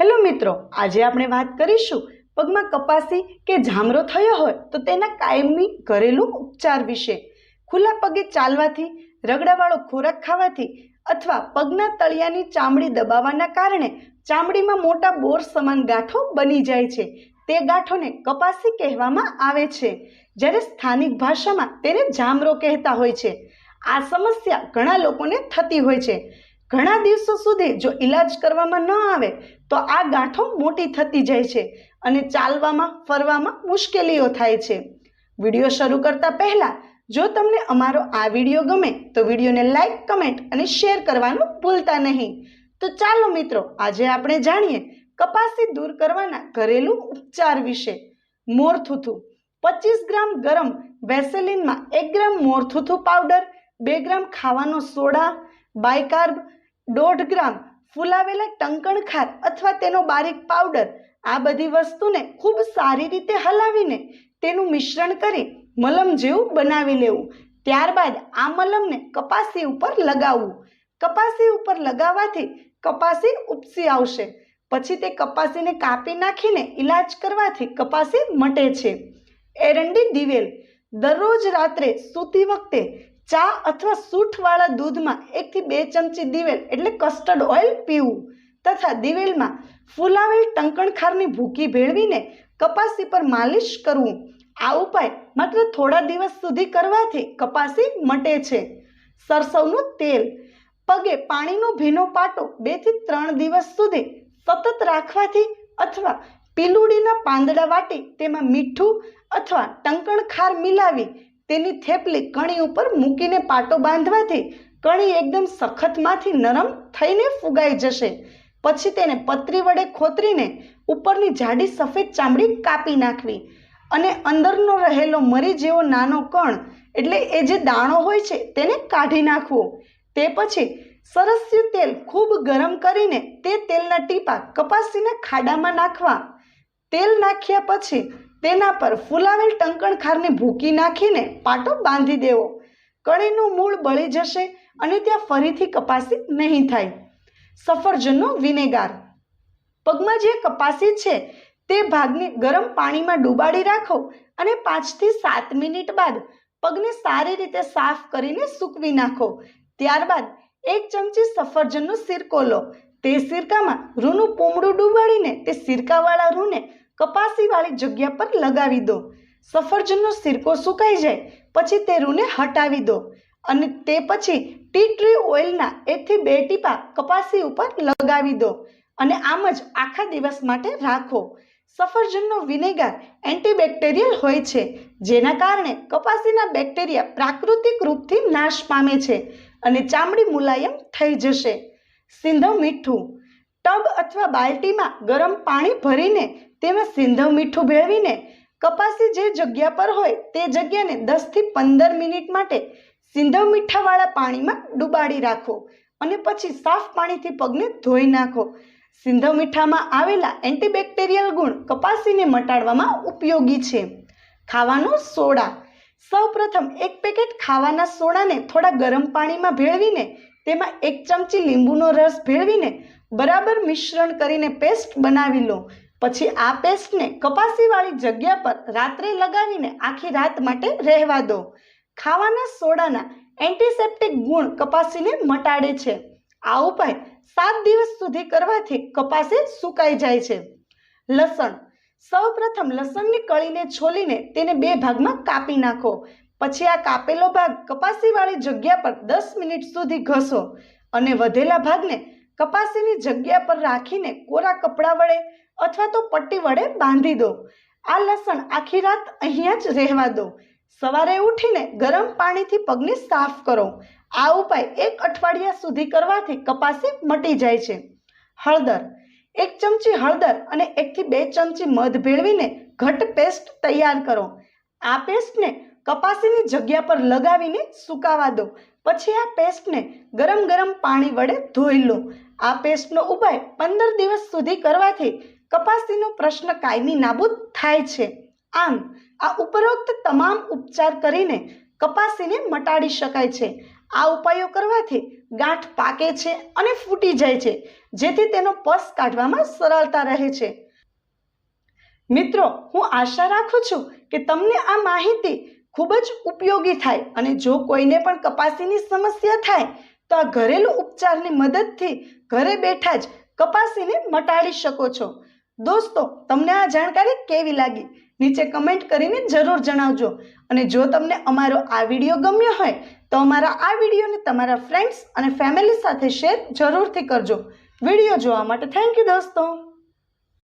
Hello મિત્રો, આજે આપણે વાત કરીશું પગમાં કપાસી કે ઝામરો થયો હોય તો તેના કાયમી ઘરેલું ઉપચાર વિશે. ખુલ્લા પગે ચાલવાથી, રગડાવાળો ખોરાક ખાવાથી અથવા પગના તળિયાની ચામડી દબાવવાના કારણે ચામડીમાં મોટા બોર સમાન ગાંઠો બની જાય છે. તે ગાંઠોને કપાસી કહેવામાં આવે છે. જ્યારે સ્થાનિક ભાષામાં તેને ઝામરો કહેતા હોય છે. આ સમસ્યા ઘણા લોકોને થતી હોય છે. ઘણા દિવસો સુધી જો ઈલાજ કરવામાં ન આવે, તો આ ગાંઠો મોટી થતી જાય છે અને ચાલવામાં, ફરવામાં મુશ્કેલીઓ થાય છે. વીડિયો શરૂ કરતા પહેલા, જો તમને અમારો આ વીડિયો ગમે, તો વિડીયોને લાઈક, કમેન્ટ અને શેર કરવાનું ભૂલતા નહીં. તો ચાલો મિત્રો, આજે આપણે જાણીએ કપાસી દૂર કરવાના ઘરેલું ઉપચાર વિશે. મોરથુથું પચીસ ગ્રામ ગરમ વેસેલિનમાં એક ગ્રામ મોરથુથુ પાવડર, બે ગ્રામ ખાવાનો સોડા, બાયકાર્બ દોઢ ગ્રામ ફૂલાવેલા ટંકણ ખાર અથવા તેનો બારીક પાવડર આ બધી વસ્તુને ખૂબ સારી રીતે હલાવીને તેનું મિશ્રણ કરી મલમ જેવું બનાવી લેવું. ત્યારબાદ આ મલમને કપાસી ઉપર લગાવવું. કપાસી ઉપર લગાવવાથી કપાસી ઉપસી આવશે. પછી તે કપાસીને કાપી નાખીને ઈલાજ કરવાથી કપાસી મટે છે. એરંડી દિવેલ દરરોજ રાત્રે સૂતી વખતે ચા અથવા સૂંઠવાળા દૂધમાં એકથી બે ચમચી દિવેલ, એટલે કસ્ટર્ડ ઓઇલ પીવું. તથા દિવેલમાં ફુલાવેલ ટંકણખારની ભૂકી ભેળવીને કપાસી પર માલિશ કરવું. આ ઉપાય માત્ર થોડા દિવસ સુધી કરવાથી કપાસી મટે છે. સરસવનું તેલ. પગે પાણીનો ભીનો પાટો બેથી ત્રણ દિવસ સુધી સતત રાખવાથી અથવા પીલુડીના પાંદડા વાટી તેમાં મીઠું અથવા ટંકણખાર મિલાવી તેની થેપલી કણી ઉપર મૂકીને પાટો બાંધવાથી કણી એકદમ સખતમાંથી નરમ થઈને ફુગાઈ જશે. પછી તેને પતરી વડે ખોતરીને ઉપરની જાડી સફેદ ચામડી કાપી નાખવી અને અંદરનો રહેલો મરી જેવો નાનો કણ, એટલે એ જે દાણો હોય છે તેને કાઢી નાખવો. તે પછી સરસ્યું તેલ ખૂબ ગરમ કરીને તે તેલના ટીપા કપાસીના ખાડામાં નાખવા. તેલ નાખ્યા પછી તેના પર ફુલાવેલ ટંકણ ખારની ભૂકી નાખીને પાટો બાંધી દેવો. કળીનું મૂળ બળી જશે અને ત્યાં ફરીથી કપાસી નહીં થાય. સફરજનનો વિનેગાર. પગમાં જે કપાસી છે તે ભાગને ગરમ પાણીમાં ડૂબાડી રાખો અને પાંચથી સાત મિનિટ બાદ પગને સારી રીતે સાફ કરીને સૂકવી નાખો. ત્યારબાદ એક ચમચી સફરજનનો સિરકો લો. તે સિરકામાં રૂનું પૂમડું ડુબાડીને તે સિરકાવાળા રૂને કપાસીવાળી જગ્યા પર લગાવી દો. સફરજનનો સિરકો સુકાઈ જાય, પછી તે રૂને હટાવી દો અને તે પછી ટી ટ્રી ઓઇલના એકથી બે ટીપા કપાસી ઉપર લગાવી દો અને આમ જ આખા દિવસ માટે રાખો. સફરજનનો વિનેગાર એન્ટીબેક્ટેરિયલ હોય છે, જેના કારણે કપાસીના બેક્ટેરિયા પ્રાકૃતિક રૂપથી નાશ પામે છે અને ચામડી મુલાયમ થઈ જશે. સિંધવ મીઠું, ટબ અથવા બાલ્ટીમાં ગરમ પાણી ભરીને તેમાં સિંધવ મીઠું ભેળવીને કપાસી જે જગ્યા પર હોય તે જગ્યાને દસથી પંદર મિનિટ માટે સિંધવ મીઠાવાળા પાણીમાં ડુબાડી રાખો અને પછી સાફ પાણીથી પગને ધોઈ નાખો. સિંધવ મીઠામાં આવેલા એન્ટીબેક્ટેરિયલ ગુણ કપાસીને મટાડવામાં ઉપયોગી છે. ખાવાનો સોડા. સૌપ્રથમ એક પેકેટ ખાવાના સોડાને થોડા ગરમ પાણીમાં ભેળવીને તેમાં એક ચમચી લીંબુનો રસ ભેળવીને બરાબર મિશ્રણ કરીને પેસ્ટ બનાવી લો. પછી આ પેસ્ટને કપાસીવાળી જગ્યા પર રાત્રે લગાવીને આખી રાત માટે રહેવા દો. ખાવાના સોડાના એન્ટિસેપ્ટિક ગુણ કપાસીને મટાડે છે. આ ઉપાય સાત દિવસ સુધી કરવાથી કપાસી સુકાઈ જાય છે. લસણ. સૌપ્રથમ લસણની કળીને છોલીને તેને બે ભાગમાં કાપી નાખો. પછી આ કાપેલો ભાગ કપાસીવાળી જગ્યા પર દસ મિનિટ સુધી ઘસો અને વધેલા ભાગને કપાસીની જગ્યા પર રાખીને કોરા કપડા વડે અથવા તો પટ્ટી વડે બાંધી દો. આ લસણ આખી રાત અહીંયા જ રહેવા દો. સવારે ઉઠીને ગરમ પાણીથી પગને સાફ કરો. આ ઉપાય એક અઠવાડિયા સુધી કરવાથી કપાસી મટી જાય છે. હળદર. એક ચમચી હળદર અને એકથી બે ચમચી મધ ભેળવીને ઘટ પેસ્ટ તૈયાર કરો. આ પેસ્ટને કપાસીની જગ્યા પર લગાવીને સુકાવા દો. પછી આ પેસ્ટને ગરમ ગરમ પાણી વડે ધોઈ લો. આ પેસ્ટનો ઉપાય પંદર દિવસ સુધી કરવાથી કપાસીનો પ્રશ્ન કાયમી નાબૂદ થાય છે. આમ, આ ઉપરોક્ત તમામ ઉપચાર કરીને કપાસીને મટાડી શકાય છે. આ ઉપાયો કરવાથી ગાંઠ પાકે છે અને ફૂટી જાય છે, જેથી તેનો પસ કાઢવામાં સરળતા રહે છે. મિત્રો, હું આશા રાખું છું કે તમને આ માહિતી ખૂબ જ ઉપયોગી થાય અને જો કોઈને પણ કપાસીની સમસ્યા થાય, તો આ ઘરેલું ઉપચારની મદદથી ઘરે બેઠા જ કપાસીને મટાડી શકો છો. દોસ્તો, તમને આ જાણકારી કેવી લાગી? નીચે કમેન્ટ કરીને જરૂર જણાવજો. અને જો તમને અમારો આ વીડિયો ગમ્યો હોય, તો અમારા આ વિડીયોને તમારા ફ્રેન્ડ્સ અને ફેમિલી સાથે શેર જરૂરથી કરજો. વીડિયો જોવા માટે થેન્ક યુ દોસ્તો.